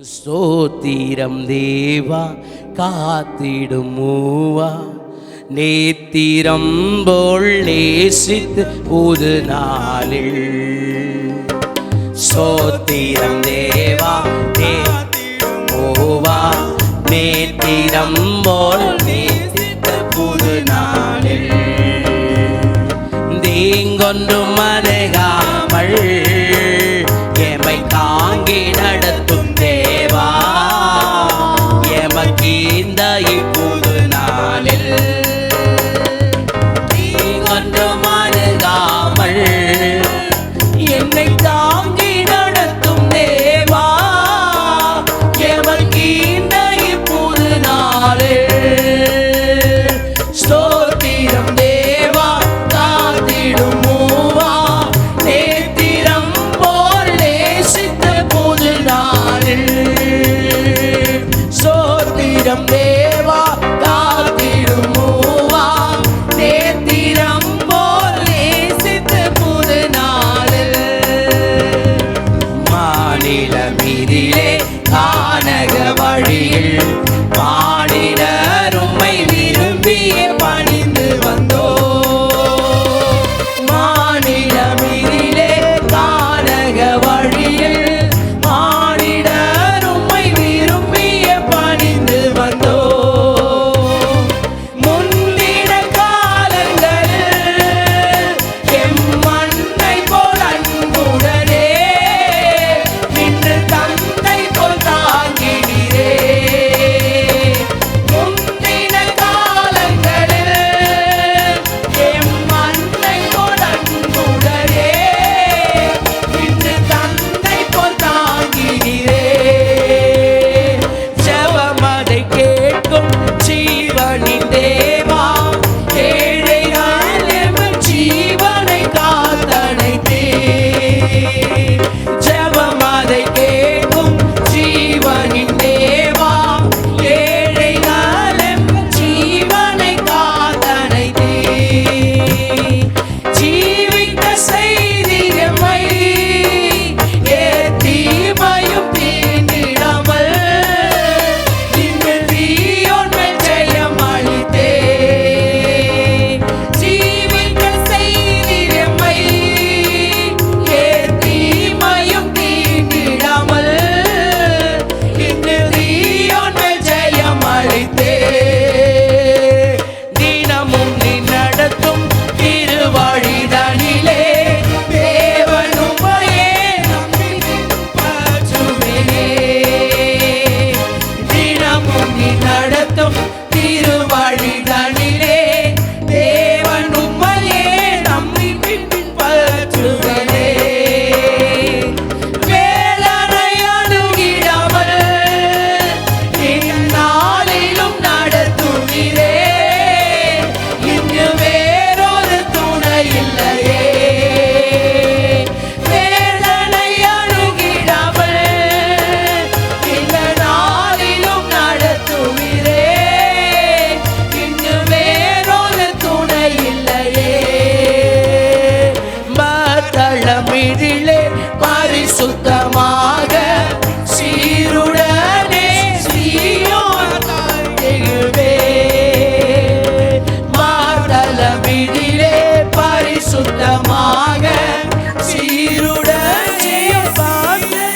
ஸ்தோத்திரம் தேவா காத்திடும் மூவா. நேத்திரம் போல் நேசித்து புது நாளில். சோத்திரம் தேவா நேத்திடும் மூவா. நேத்திரம் போல் நேசித்த புது நாளில். தீங்கொன்று பரிசுத்தமாக சீருடனே சீயோவே மாதளவிலே பரிசுத்தமாக சீருடனே. பாடலே